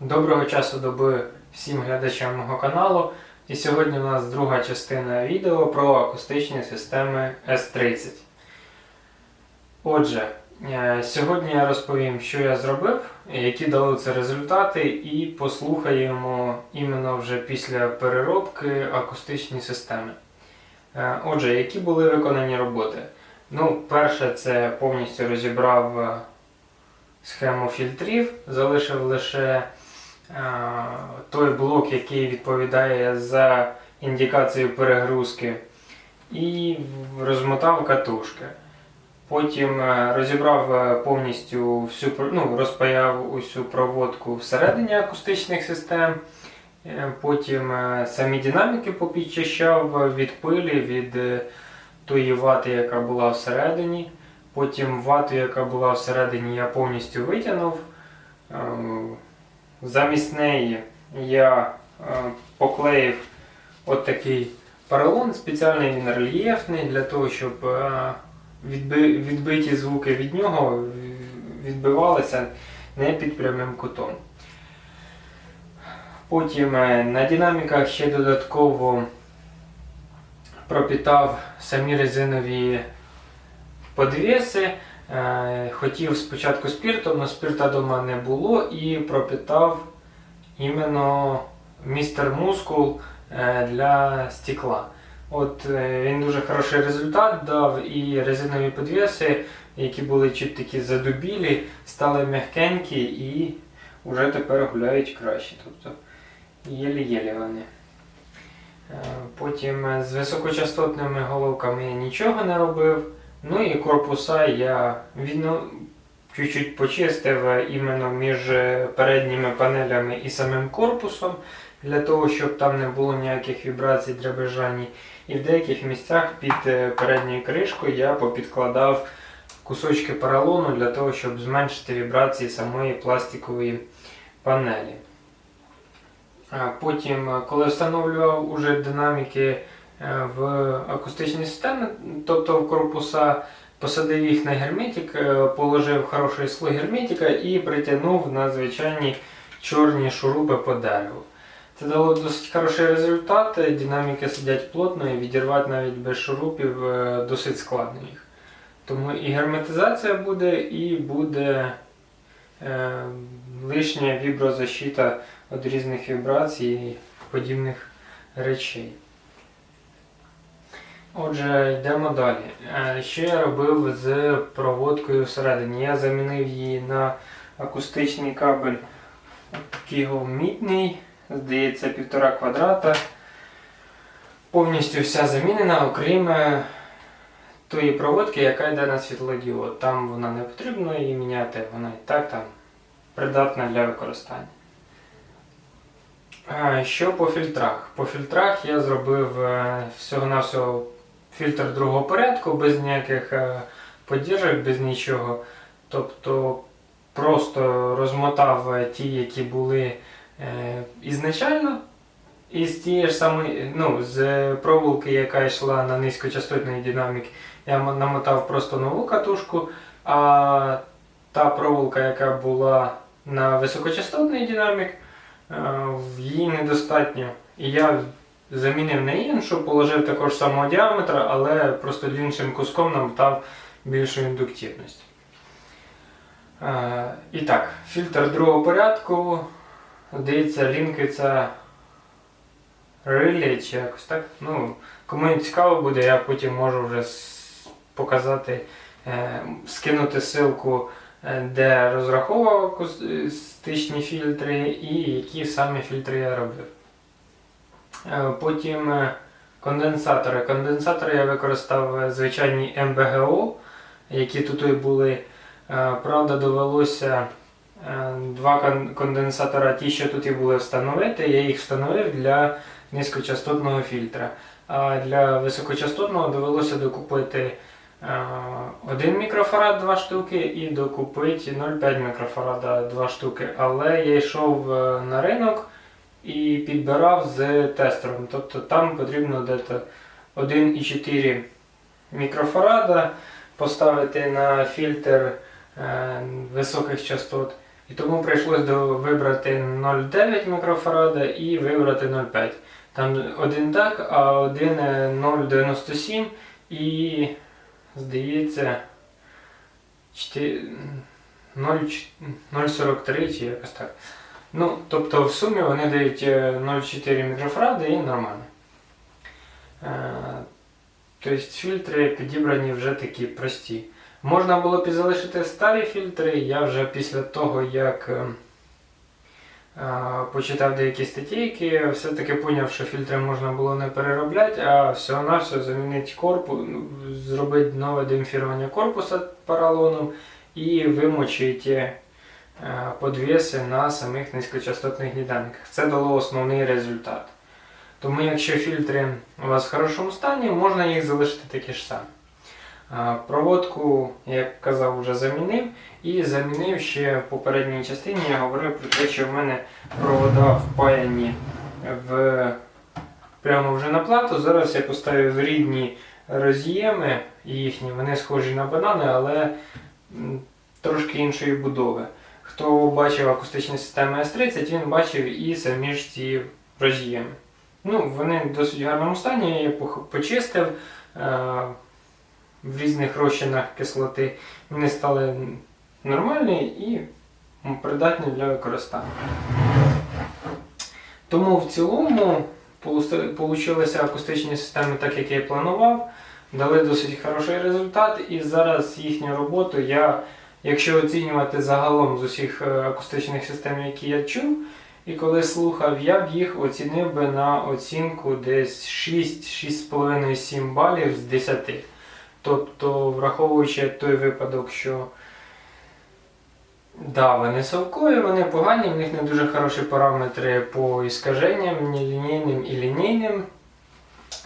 Доброго часу доби всім глядачам мого каналу. І сьогодні у нас друга частина відео про акустичні системи S30. Отже, е, сьогодні я розповім, що я зробив, які дали це результати, і послухаємо іменно вже після переробки акустичні системи. Е, Отже, які були виконані роботи? Ну, перше, це повністю розібрав е, схему фільтрів, залишив лише той блок, який відповідає за індикацію перегрузки, і розмотав катушки. Потім е, розібрав е, повністю всю ну, розпаяв усю проводку всередині акустичних систем. Е, Потім е, самі динаміки попідчищав від пилі, від е, тої вати, яка була всередині. Потім вату, яка була всередині, я повністю витягнув. Замість неї я е, поклеїв от такий поролон, спеціальний він рельєфний, для того, щоб е, відбиті звуки від нього відбивалися не під прямим кутом. Потім е, на динаміках ще додатково пропітав самі резинові подвеси. Е, Хотів спочатку спіртом, але спирта вдома не було і пропитав іменно містер Мускул е, для стекла. От е, він дуже хороший результат дав, і резинові подвеси, які були чуть такі задубілі, стали м'якенькі і вже тепер гуляють краще. Тобто єлі-єлі вони. Потім з високочастотними головками я нічого не робив. Ну і корпуса я відно, чуть-чуть почистив е, іменно між е, передніми панелями і самим корпусом, для того, щоб там не було ніяких вібрацій, дребежань. І в деяких місцях під е, передньою кришкою я попідкладав кусочки поролону для того, щоб зменшити вібрації самої пластикової панелі. Потім, коли встановлював уже динаміки в акустичні системи, тобто в корпуса, посадив їх на герметик, е, положив хороший слой герметика і притягнув на звичайні чорні шурупи по дереву. Це дало досить хороший результат. е, Динаміки сидять плотно і відірвати навіть без шурупів е, досить складно їх. Тому і герметизація буде, і буде е, лишня віброзащита від різних вібрацій і подібних речей. Отже, йдемо далі. Е, Що я робив з проводкою всередині? Я замінив її на акустичний кабель такий мідний, здається, півтора квадрата. Повністю вся замінена, окрім е, тої проводки, яка йде на світлодіод. Там вона не потрібно її міняти, вона і так там придатна для використання. Що по фільтрах? По фільтрах я зробив е, всього-навсього фільтр другого порядку, без ніяких е, подірок, без нічого. Тобто просто розмотав е, ті, які були е, ізначально. І з тієї ж самої, ну, з проволоки, яка йшла на низькочастотний динамік, я намотав просто нову катушку, а та проволока, яка була на високочастотний динамік, е, її недостатньо. І я замінив на іншу, положив також самого діаметра, але просто іншим куском намотав більшу індуктивність. Е, І так, фільтр другого порядку, здається, лінкиться релі чи якось так. Ну, кому цікаво буде, я потім можу вже показати, е, скинути ссылку, е, де розраховував акустичні фільтри і які саме фільтри я робив. Е, Потім е, конденсатори. Конденсатори я використав е, звичайні МБГО, які тут і були. Правда, довелося два кон- конденсатора, ті, що тут і були встановити, я їх встановив для низькочастотного фільтра. А для високочастотного довелося докупити 1 мікрофарад 2 штуки і докупити 0,5 мікрофарада 2 штуки. Але я йшов на ринок і підбирав з тестером. Тобто там потрібно десь 1,4 мікрофарада поставити на фільтр е, високих частот І тому прийшлось до вибрати 0,9 мікрофарада і вибрати 0,5. Там один так, а один е, 0,97 і, здається, 0,43 чи якось так. Ну, тобто в сумі вони дають е, 0,4 мікрофаради і нормально. Е, Тобто фільтри підібрані вже такі прості. Можна було б залишити старі фільтри. Я вже після того, як е, е, почитав деякі статейки, все-таки зрозумів, що фільтри можна було не переробляти, а всього-навсього замінити корпус, ну, зробити нове демпфірування корпуса поролоном і вимочити е, подвеси на самих низькочастотних динаміках. Це дало основний результат. Тому якщо фільтри у вас в хорошому стані, можна їх залишити такі ж самі. Проводку, як казав, вже замінив. І замінив ще в попередній частині. Я говорив про те, що в мене провода впаяні в, прямо вже на плату. Зараз я поставив рідні роз'єми їхні, вони схожі на банани, але трошки іншої будови. Хто бачив акустичні системи S30, він бачив і самі ж ці роз'єми. Ну, вони в досить гарному стані, я їх почистив е, в різних розчинах кислоти. Вони стали нормальні і придатні для використання. Тому в цілому вийшли акустичні системи так, як я і планував. Дали досить хороший результат, і зараз їхню роботу я, якщо оцінювати загалом з усіх е, акустичних систем, які я чув, і коли слухав, я б їх оцінив би на оцінку десь 6-6,5-7 балів з 10. Тобто, враховуючи той випадок, що да, вони совкові, вони погані, в них не дуже хороші параметри по іскаженням, ні лінійним і лінійним.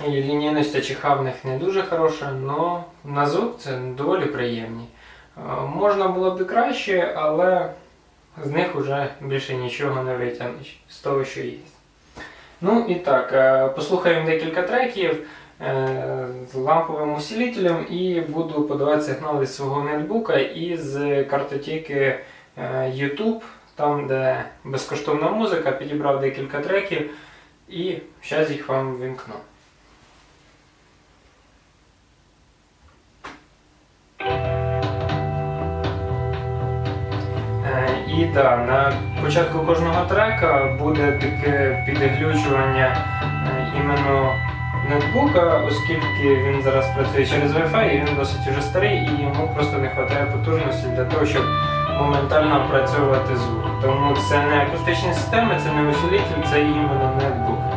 І лінійність них не дуже хороша, але на звук це доволі приємні. Е, Можна було б і краще, але з них вже більше нічого не витягнеш з того, що є. Ну і так, е, послухаємо декілька треків е, з ламповим усилителем і буду подавати сигнали з свого ноутбука і з картотеки YouTube, там де безкоштовна музика, підібрав декілька треків і зараз їх вам вимкну. І да, на початку кожного трека буде таке підглючування е, іменно ноутбука, оскільки він зараз працює через Wi-Fi і він досить уже старий, і йому просто не вистачає потужності для того, щоб моментально опрацьовувати звук. Тому це не акустичні системи, це не усилитель, це іменно ноутбук.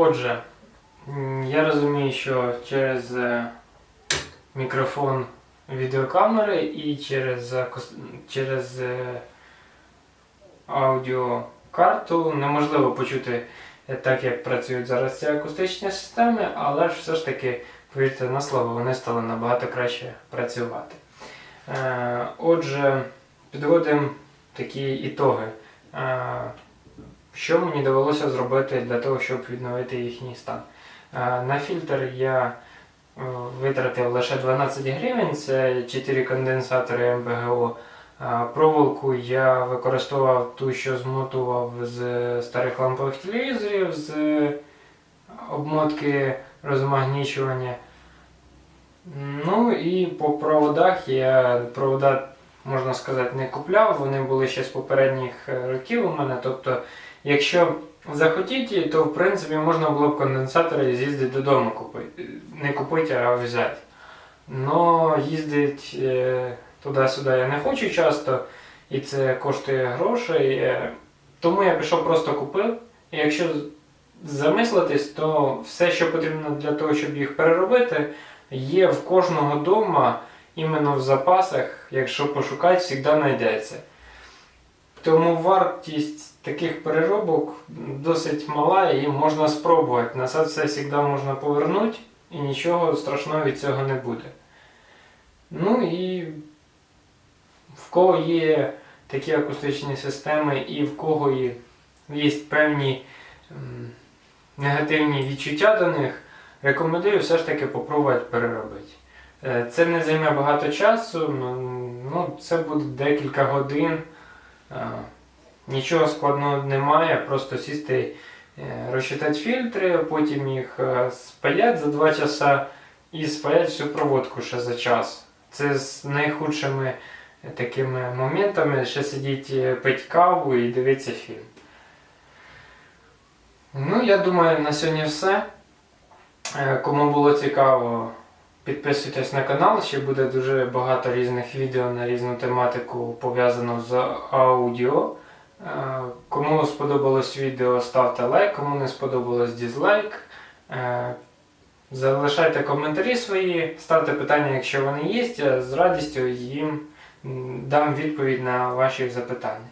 Отже, я розумію, що через е, мікрофон відеокамери і через, через е, аудіокарту неможливо почути е, так, як працюють зараз ці акустичні системи, але ж все ж таки, повірте на слово, вони стали набагато краще працювати. Е, Отже, підводимо такі ітоги. Що мені довелося зробити для того, щоб відновити їхній стан? Е, На фільтр я е, витратив лише 12 гривень, це 4 конденсатори МБГО. Е, Проволоку я використовував ту, що змотував з старих лампових телевізорів, з обмотки розмагнічування. Ну і по проводах я провода, можна сказати, не купляв, вони були ще з попередніх років у мене. Тобто, якщо захотіти, то в принципі можна було б конденсатори з'їздити додому купити. Не купити, а взяти. Но їздить е, туди-сюди я не хочу часто, і це коштує грошей. е, Тому я пішов просто купив. І якщо замислитись, то все, що потрібно для того, щоб їх переробити, є в кожного дома іменно в запасах, якщо пошукати, завжди знайдеться. Тому вартість таких переробок досить мала і можна спробувати. Назад все завжди можна повернути і нічого страшного від цього не буде. Ну і в кого є такі акустичні системи і в кого є, є певні негативні відчуття до них, рекомендую все ж таки попробувати переробити. Е, Це не займе багато часу, ну, це буде декілька годин. Нічого складного немає, просто сісти, е, розчитати фільтри, потім їх е, спаять за 2 часа і спаять всю проводку ще за час. Це з найхудшими такими моментами ще сидіть е, пить каву і дивитися фільм. Ну, я думаю, на сьогодні все. Кому було цікаво, підписуйтесь на канал, ще буде дуже багато різних відео на різну тематику пов'язану з аудіо. Е, Кому сподобалось відео, ставте лайк, кому не сподобалось дізлайк. Е, Залишайте коментарі свої, ставте питання, якщо вони є. Я з радістю їм дам відповідь на ваші запитання.